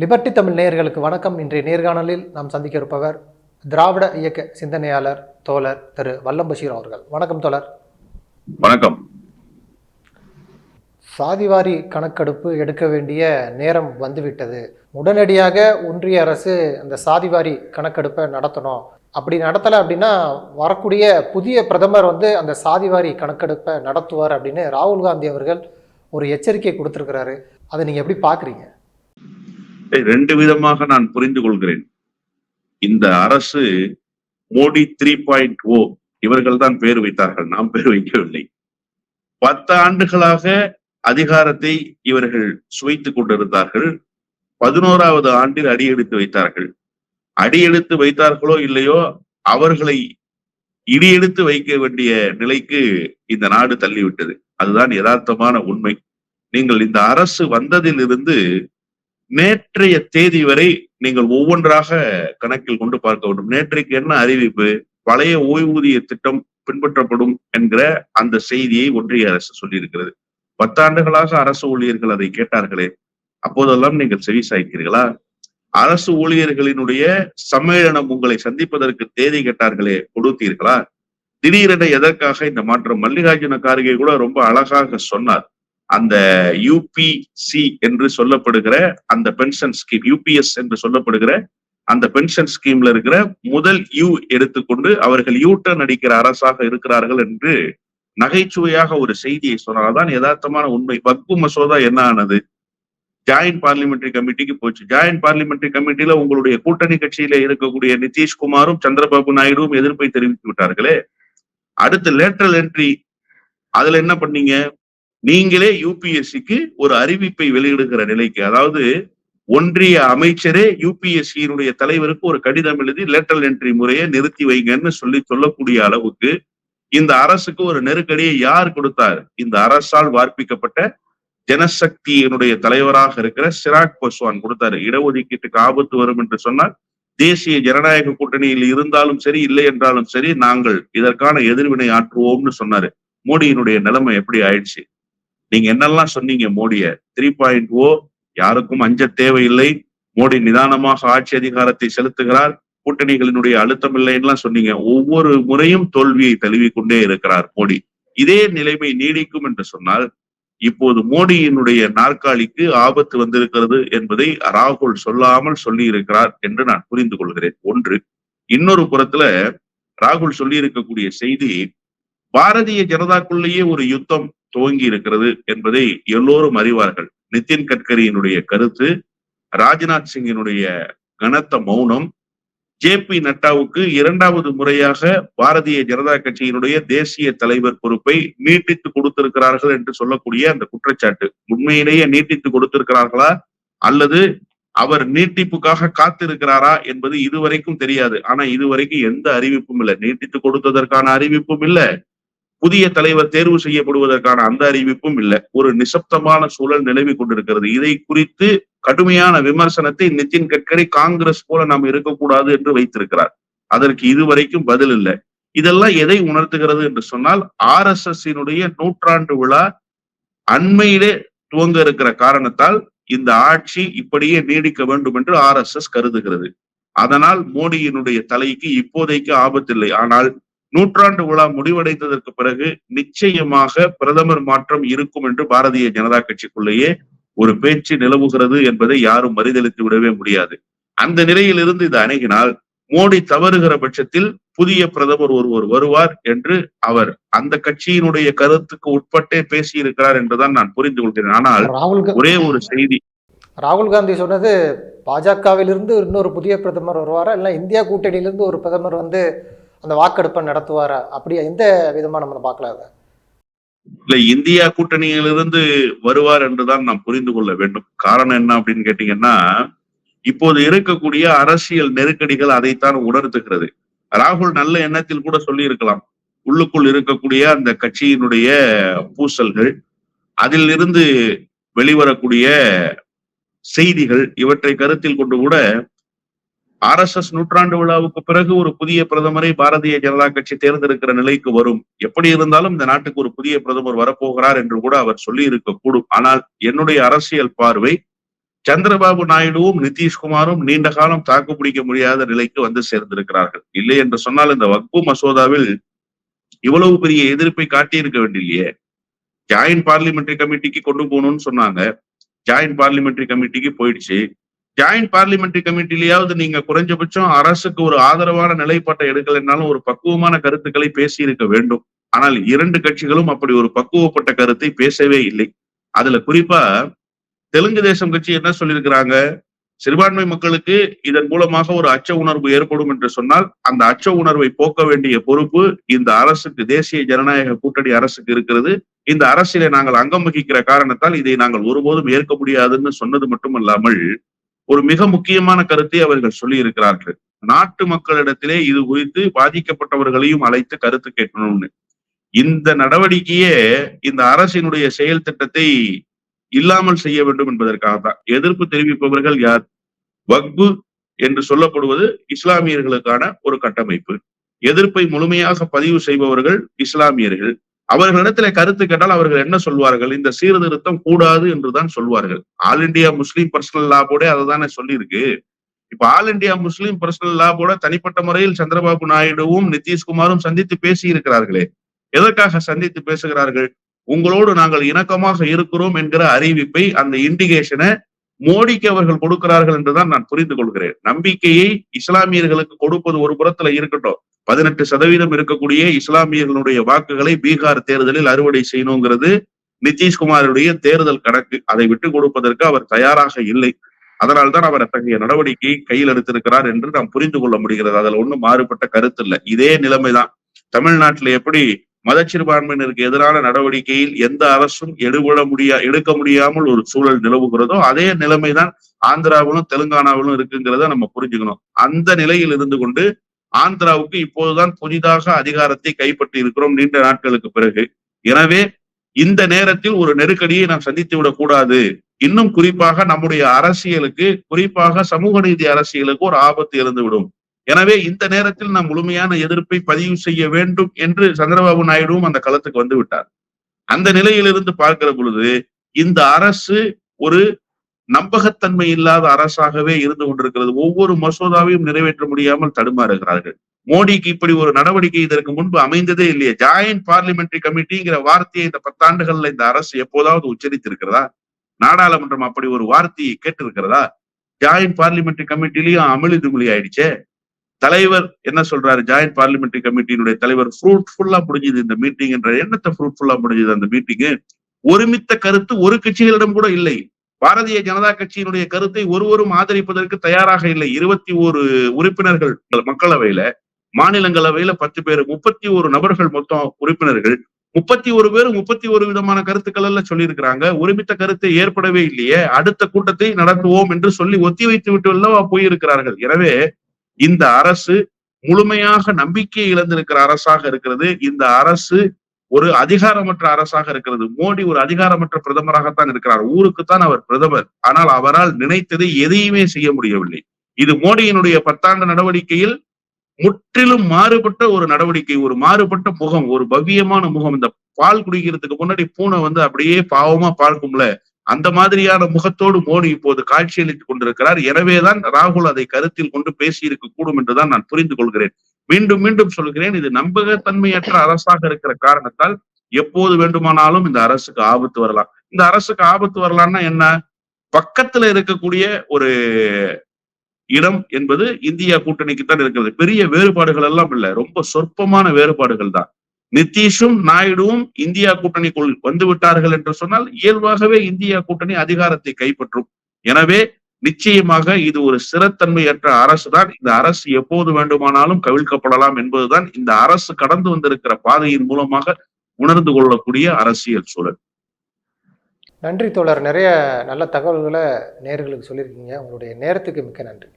Liberty Tamil நேயர்களுக்கு வணக்கம். இன்றைய நேர்காணலில் நாம் சந்திக்க இருப்பவர் திராவிட இயக்க சிந்தனையாளர் தோழர் திரு வல்லம் பஷீர் அவர்கள். வணக்கம் தோழர். வணக்கம். சாதிவாரி கணக்கெடுப்பு எடுக்க வேண்டிய நேரம் வந்துவிட்டது. உடனடியாக ஒன்றிய அரசு அந்த சாதிவாரி கணக்கெடுப்பை நடத்தணும். அப்படி நடத்தலை அப்படின்னா வரக்கூடிய புதிய பிரதமர் வந்து அந்த சாதிவாரி கணக்கெடுப்பை நடத்துவார் அப்படின்னு ராகுல் காந்தி அவர்கள் ஒரு எச்சரிக்கை கொடுத்துருக்கிறாரு. அதை நீங்கள் எப்படி பார்க்குறீங்க ரெண்டு விதமாக நான் புரிந்து கொள்கிறேன். இந்த அரசு மோடி த்ரீ பாயிண்ட் ஓ இவர்கள் தான் பேர் வைத்தார்கள் நாம் பேர் வைக்கவில்லை. பத்து ஆண்டுகளாக அதிகாரத்தை இவர்கள் சுவைத்துக் கொண்டிருந்தார்கள். பதினோராவது ஆண்டில் அடியெடுத்து வைத்தார்கள். அடியெடுத்து வைத்தார்களோ இல்லையோ அவர்களை இடியெடுத்து வைக்க வேண்டிய நிலைக்கு இந்த நாடு தள்ளிவிட்டது. அதுதான் யதார்த்தமான உண்மை. நீங்கள் இந்த அரசு வந்ததிலிருந்து நேற்றைய தேதி வரை நீங்கள் ஒவ்வொன்றாக கணக்கில் கொண்டு பார்க்க வேண்டும். நேற்றைக்கு என்ன அறிவிப்பு? பழைய ஓய்வூதிய திட்டம் பின்பற்றப்படும் என்கிற அந்த செய்தியை ஒன்றிய அரசு சொல்லியிருக்கிறது. பத்தாண்டுகளாக அரசு ஊழியர்கள் அதை கேட்டார்களே அப்போதெல்லாம் நீங்கள் செவி சாய்க்கிறீர்களா? அரசு ஊழியர்களினுடைய சம்மேளனம் உங்களை சந்திப்பதற்கு தேதி கேட்டார்களே கொடுத்தீர்களா? திடீரென எதற்காக இந்த மாற்றம்? மல்லிகார்ஜுன கார்கே கூட ரொம்ப அழகாக சொன்னார். அந்த யூபிசி என்று சொல்லப்படுகிற அந்த பென்ஷன் ஸ்கீம் யூபிஎஸ் என்று சொல்லப்படுகிற அந்த பென்ஷன் ஸ்கீம்ல இருக்கிற முதல் யூ எடுத்துக்கொண்டு அவர்கள் யூ டர்ன் அடிக்கிற அரசாக இருக்கிறார்கள் என்று நகைச்சுவையாக ஒரு செய்தியை சொன்னால்தான் யதார்த்தமான உண்மை. வக்பு மசோதா என்ன ஆனது? ஜாயிண்ட் பார்லிமெண்டரி கமிட்டிக்கு போச்சு. ஜாயிண்ட் பார்லிமெண்டரி கமிட்டியில உங்களுடைய கூட்டணி கட்சியில இருக்கக்கூடிய நிதிஷ்குமாரும் சந்திரபாபு நாயுடுவும் எதிர்ப்பை தெரிவித்து விட்டார்களே. அடுத்து லேட்டரல் என்ட்ரி அதுல என்ன பண்ணீங்க? நீங்களே யூபிஎஸ்சிக்கு ஒரு அறிவிப்பை வெளியிடுகிற நிலைக்கு அதாவது ஒன்றிய அமைச்சரே யூபிஎஸ்சியினுடைய தலைவருக்கு ஒரு கடிதம் எழுதி லேட்டரல் என்ட்ரி முறையை நிறுத்தி வைங்கன்னு சொல்லி சொல்லக்கூடிய அளவுக்கு இந்த அரசுக்கு ஒரு நெருக்கடியை யார் கொடுத்தார்? இந்த அரசால் வார்ப்பிக்கப்பட்ட ஜனசக்தியினுடைய தலைவராக இருக்கிற சிராக் பஸ்வான் கொடுத்தாரு. இடஒதுக்கீட்டுக்கு ஆபத்து வரும் என்று சொன்னால் தேசிய ஜனநாயக கூட்டணியில் இருந்தாலும் சரி இல்லை என்றாலும் சரி நாங்கள் இதற்கான எதிர்வினை ஆற்றுவோம்னு சொன்னாரு. மோடியினுடைய நிலைமை எப்படி ஆயிடுச்சு? நீங்க என்னெல்லாம் சொன்னீங்க மோடிய? த்ரீ பாயிண்ட் ஓ யாருக்கும் அஞ்ச தேவையில்லை. மோடி நிதானமாக ஆட்சி அதிகாரத்தை செலுத்துகிறார். கூட்டணிகளினுடைய அழுத்தம் இல்லைன்னு சொன்னீங்க. ஒவ்வொரு முறையும் தோல்வியை தழுவிக்கொண்டே இருக்கிறார் மோடி. இதே நிலைமை நீடிக்கும் என்று சொன்னால் இப்போது மோடியினுடைய நாற்காலிக்கு ஆபத்து வந்திருக்கிறது என்பதை ராகுல் சொல்லாமல் சொல்லி இருக்கிறார் என்று நான் புரிந்து கொள்கிறேன். ஒன்று. இன்னொரு புறத்துல ராகுல் சொல்லி இருக்கக்கூடிய செய்தி பாரதிய ஜனதாக்குள்ளேயே ஒரு யுத்தம் துவங்கி இருக்கிறது என்பதை எல்லோரும் அறிவார்கள். நிதின் கட்கரியினுடைய கருத்து ராஜ்நாத் சிங்கினுடைய கனத்த மௌனம் ஜே பி நட்டாவுக்கு இரண்டாவது முறையாக பாரதிய ஜனதா கட்சியினுடைய தேசிய தலைவர் பொறுப்பை நீட்டித்து கொடுத்திருக்கிறார்கள் என்று சொல்லக்கூடிய அந்த குற்றச்சாட்டு. உண்மையிலேயே நீட்டித்து கொடுத்திருக்கிறார்களா? அல்லது அவர் நீட்டிப்புக்காக காத்திருக்கிறாரா என்பது இதுவரைக்கும் தெரியாது. ஆனா இதுவரைக்கும் எந்த அறிவிப்பும் இல்லை. நீட்டித்து கொடுத்ததற்கான அறிவிப்பும் இல்லை. புதிய தலைவர் தேர்வு செய்யப்படுவதற்கான அந்த அறிவிப்பும் இல்லை. ஒரு நிசப்தமான சூழல் நிலவி கொண்டிருக்கிறது. இதை குறித்து கடுமையான விமர்சனத்தை நிதின் கட்கரி காங்கிரஸ் போல நாம் இருக்கக்கூடாது என்று வைத்திருக்கிறார். அதற்கு இதுவரைக்கும் பதில் இல்லை. இதெல்லாம் எதை உணர்த்துகிறது என்று சொன்னால் ஆர் எஸ் எஸ் நூற்றாண்டு விழா அண்மையிலே துவங்க இருக்கிற காரணத்தால் இந்த ஆட்சி இப்படியே நீடிக்க வேண்டும் என்று ஆர் எஸ் எஸ் கருதுகிறது. அதனால் மோடியினுடைய தலைக்கு இப்போதைக்கு ஆபத்தில்லை. ஆனால் நூற்றாண்டு விழா முடிவடைந்ததற்கு பிறகு நிச்சயமாக பிரதமர் மாற்றம் இருக்கும் என்று பாரதிய ஜனதா கட்சிக்குள்ளேயே ஒரு பேச்சு நிலவுகிறது என்பதை யாரும் மறுதளித்து விடவே முடியாது. அந்த நிலையில் இருந்து இது அணுகினால் மோடி தவறுகிற பட்சத்தில் புதிய பிரதமர் ஒருவர் வருவார் என்று அவர் அந்த கட்சியினுடைய கருத்துக்கு உட்பட்டே பேசியிருக்கிறார் என்றுதான் நான் புரிந்து கொள்கிறேன். ஆனால் ஒரே ஒரு செய்தி. ராகுல் காந்தி சொன்னது பாஜகவிலிருந்து இன்னொரு புதிய பிரதமர் வருவாரா? இல்லை இந்தியா கூட்டணியிலிருந்து ஒரு பிரதமர் வந்து அந்த வாக்கெடுப்பை நடத்துவாரா? அப்படி எந்த விதமா நம்ம பார்க்கலாம் அதை? இல்ல இந்தியா கூட்டணியிலிருந்து வருவார் என்றுதான் நாம் புரிந்து கொள்ள வேண்டும். காரணம் என்ன அப்படின்னு கேட்டீங்கன்னா இப்போது இருக்கக்கூடிய அரசியல் நெருக்கடிகள் அதைத்தான் உணர்த்துகிறது. ராகுல் நல்ல எண்ணத்தில் கூட சொல்லி இருக்கலாம் உள்ளுக்குள் இருக்கக்கூடிய அந்த கட்சியினுடைய பூசல்கள் அதில் இருந்து வெளிவரக்கூடிய செய்திகள் இவற்றை கருத்தில் கொண்டு கூட ஆர் எஸ் எஸ் நூற்றாண்டு விழாவுக்கு பிறகு ஒரு புதிய பிரதமரை பாரதிய ஜனதா கட்சி தேர்ந்தெடுக்கிற நிலைக்கு வரும். எப்படி இருந்தாலும் இந்த நாட்டுக்கு ஒரு புதிய பிரதமர் வரப்போகிறார் என்று கூட அவர் சொல்லி இருக்கக்கூடும் ஆனால் என்னுடைய அரசியல் பார்வை சந்திரபாபு நாயுடுவும் நிதிஷ்குமாரும் நீண்ட காலம் தாக்கு பிடிக்க முடியாத நிலைக்கு வந்து சேர்ந்திருக்கிறார்கள். இல்லை என்று சொன்னால் இந்த வக்பு மசோதாவில் இவ்வளவு பெரிய எதிர்ப்பை காட்டியிருக்க வேண்டியில்லையே. ஜாயின்ட் பார்லிமெண்டரி கமிட்டிக்கு கொண்டு போகணும்னு சொன்னாங்க. ஜாயின்ட் பார்லிமெண்டரி கமிட்டிக்கு போயிடுச்சு. ஜாயிண்ட் பார்லிமெண்டரி கமிட்டிலேயாவது நீங்க குறைஞ்சபட்சம் அரசுக்கு ஒரு ஆதரவான நிலைப்பாட்டை எடுக்கலைன்னாலும் ஒரு பக்குவமான கருத்துக்களை பேசி இருக்க வேண்டும். ஆனால் இரண்டு கட்சிகளும் அப்படி ஒரு பக்குவப்பட்ட கருத்தை பேசவே இல்லை. அதுல குறிப்பா தெலுங்கு தேசம் கட்சி என்ன சொல்லியிருக்கிறாங்க? சிறுபான்மை மக்களுக்கு இதன் மூலமாக ஒரு அச்ச உணர்வு ஏற்படும் என்று சொன்னால் அந்த அச்ச உணர்வை போக்க வேண்டிய பொறுப்பு இந்த அரசுக்கு தேசிய ஜனநாயக கூட்டணி அரசுக்கு இருக்கிறது. இந்த அரசியலை நாங்கள் அங்கம் வகிக்கிற காரணத்தால் இதை நாங்கள் ஒருபோதும் ஏற்க முடியாதுன்னு சொன்னது மட்டுமல்லாமல் ஒரு மிக முக்கியமான கருத்தை அவர்கள் சொல்லி இருக்கிறார்கள் நாட்டு மக்களிடத்திலே இது குறித்து பாதிக்கப்பட்டவர்களையும் அழைத்து கருத்து கேட்கணும்னு. இந்த நடவடிக்கையே இந்த அரசினுடைய செயல் திட்டத்தை இல்லாமல் செய்ய வேண்டும் என்பதற்காக தான் எதிர்ப்பு தெரிவிப்பவர்கள் யார்? வக்பு என்று சொல்லப்படுவது இஸ்லாமியர்களுக்கான ஒரு கட்டமைப்பு. எதிர்ப்பை முழுமையாக பதிவு செய்பவர்கள் இஸ்லாமியர்கள். அவர்களிடத்துல கருத்து கேட்டால் அவர்கள் என்ன சொல்வார்கள்? இந்த சீர்திருத்தம் கூடாது என்றுதான் சொல்வார்கள். All India Muslim personal law போர்டே அதை தானே சொல்லியிருக்கு. இப்ப all India Muslim personal law போர்ட தனிப்பட்ட முறையில் சந்திரபாபு நாயுடுவும் நிதிஷ்குமாரும் சந்தித்து பேசி இருக்கிறார்களே எதற்காக சந்தித்து பேசுகிறார்கள்? உங்களோடு நாங்கள் இணக்கமாக இருக்கிறோம் என்கிற அறிவிப்பை அந்த இண்டிகேஷனை மோடிக்கு அவர்கள் கொடுக்கிறார்கள் என்றுதான் நான் புரிந்து கொள்கிறேன். நம்பிக்கையை இஸ்லாமியர்களுக்கு கொடுப்பது ஒரு புறத்துல இருக்கட்டும். பதினெட்டு சதவீதம் இருக்கக்கூடிய இஸ்லாமியர்களுடைய வாக்குகளை பீகார் தேர்தலில் அறுவடை செய்யணுங்கிறது நிதிஷ்குமாருடைய தேர்தல் கணக்கு. அதை விட்டு கொடுப்பதற்கு அவர் தயாராக இல்லை. அதனால்தான் அவர் அத்தகைய நடவடிக்கையை கையில் எடுத்திருக்கிறார் என்று நாம் புரிந்து கொள்ள முடிகிறது. அதில் ஒன்றும் மாறுபட்ட கருத்து இல்லை. இதே நிலைமைதான். தமிழ்நாட்டில் எப்படி மதச்சிறுபான்மையினருக்கு எதிரான நடவடிக்கையில் எந்த அரசும் எடுபட முடியா எடுக்க முடியாமல் ஒரு சூழல் நிலவுகிறதோ அதே நிலைமைதான் ஆந்திராவிலும் தெலுங்கானாவிலும் இருக்குங்கிறத நம்ம புரிஞ்சுக்கணும். அந்த நிலையில் இருந்து கொண்டு ஆந்திராவுக்கு இப்போதுதான் புதிதாக அதிகாரத்தை கைப்பற்றி இருக்கிறோம் நீண்ட நாட்களுக்கு பிறகு. எனவே இந்த நேரத்தில் ஒரு நெருக்கடியை நாம் சந்தித்து விடக்கூடாது. இன்னும் குறிப்பாக நம்முடைய அரசியலுக்கு குறிப்பாக சமூக நீதி அரசியலுக்கு ஒரு ஆபத்து இருந்துவிடும் எனவே இந்த நேரத்தில் நாம் முழுமையான எதிர்ப்பை பதிவு செய்ய வேண்டும் என்று சந்திரபாபு நாயுடுவும் அந்த களத்துக்கு வந்து விட்டார். அந்த நிலையிலிருந்து பார்க்கிற பொழுது இந்த அரசு ஒரு நம்பகத்தன்மை இல்லாத அரசாகவே இருந்து கொண்டிருக்கிறது. ஒவ்வொரு மசோதாவையும் நிறைவேற்ற முடியாமல் தடுமாறுகிறார்கள். மோடிக்கு இப்படி ஒரு நடவடிக்கை இதற்கு முன்பு அமைந்ததே இல்லையே. ஜாயிண்ட் பார்லிமெண்டரி கமிட்டிங்கிற வார்த்தையை இந்த பத்தாண்டுகள்ல இந்த அரசு எப்போதாவது உச்சரித்திருக்கிறதா? நாடாளுமன்றம் அப்படி ஒரு வார்த்தையை கேட்டிருக்கிறதா? ஜாயிண்ட் பார்லிமெண்டரி கமிட்டிலையும் அமளி துமிழி ஆயிடுச்சே. தலைவர் என்ன சொல்றாரு? ஜாயிண்ட் பார்லிமெண்டரி கமிட்டியினுடைய தலைவர் ஃப்ரூட்ஃபுல்லா முடிஞ்சது இந்த மீட்டிங் என்ற எண்ணத்தை ஃப்ரூட்ஃபுல்லா முடிஞ்சது அந்த மீட்டிங்கு ஒருமித்த கருத்து ஒரு கட்சிகளிடம் கூட இல்லை. பாரதிய ஜனதா கட்சியினுடைய கருத்தை ஒருவரும் ஆதரிப்பதற்கு தயாராக இல்லை. இருபத்தி ஒரு உறுப்பினர்கள் மக்களவையில மாநிலங்களவையில பத்து பேர் முப்பத்தி ஒரு நபர்கள் மொத்தம் உறுப்பினர்கள். முப்பத்தி ஒரு பேர் முப்பத்தி ஒரு விதமான கருத்துக்கள் எல்லாம் சொல்லியிருக்கிறாங்க. ஒருமித்த கருத்தை ஏற்படவே இல்லையே. அடுத்த கூட்டத்தை நடத்துவோம் என்று சொல்லி ஒத்தி வைத்து விட்டு அல்லவா போயிருக்கிறார்கள். எனவே இந்த அரசு முழுமையாக நம்பிக்கையை இழந்திருக்கிற அரசாக இருக்கிறது. இந்த அரசு ஒரு அதிகாரமற்ற அரசாக இருக்கிறது. மோடி ஒரு அதிகாரமற்ற பிரதமராகத்தான் இருக்கிறார். ஊருக்குத்தான் அவர் பிரதமர். ஆனால் அவரால் நினைத்ததை எதையுமே செய்ய முடியவில்லை. இது மோடியினுடைய பத்தாண்டு நடவடிக்கையில் முற்றிலும் மாறுபட்ட ஒரு நடவடிக்கை ஒரு மாறுபட்ட முகம் ஒரு பவ்யமான முகம். இந்த பால் குடிக்கிறதுக்கு முன்னாடி பூனை வந்து அப்படியே பாவமா பார்க்கும்ல அந்த மாதிரியான முகத்தோடு மோடி இப்போது காட்சியளித்துக் கொண்டிருக்கிறார். எனவேதான் ராகுல் அதை கருத்தில் கொண்டு பேசியிருக்க கூடும் என்றுதான் நான் புரிந்து கொள்கிறேன். மீண்டும் மீண்டும் சொல்கிறேன் இது நம்பகத்தன்மையற்ற அரசாக இருக்கிற காரணத்தால் எப்போது வேண்டுமானாலும் இந்த அரசுக்கு ஆபத்து வரலாம். இந்த அரசுக்கு ஆபத்து வரலாம்னா என்ன? பக்கத்துல இருக்கக்கூடிய ஒரு இடம் என்பது இந்தியா கூட்டணிக்கு தான் இருக்கிறது. பெரிய வேறுபாடுகள் எல்லாம் இல்ல. ரொம்ப சொற்பமான வேறுபாடுகள் தான். நிதிஷும் நாயுடுவும் இந்தியா கூட்டணிக்குள் வந்து விட்டார்கள் என்று சொன்னால் இயல்பாகவே இந்தியா கூட்டணி அதிகாரத்தை கைப்பற்றும். எனவே நிச்சயமாக இது ஒரு சிறத்தன்மையற்ற அரசு தான் இந்த அரசு எப்போது வேண்டுமானாலும் கவிழ்க்கப்படலாம் என்பதுதான் இந்த அரசு கடந்து வந்திருக்கிற பாதையின் மூலமாக உணர்ந்து கொள்ளக்கூடிய அரசியல் சூழல். நன்றி தோழர். நிறைய நல்ல தகவல்களை நேர்களுக்கு சொல்லியிருக்கீங்க. உங்களுடைய நேரத்துக்கு மிக்க நன்றி.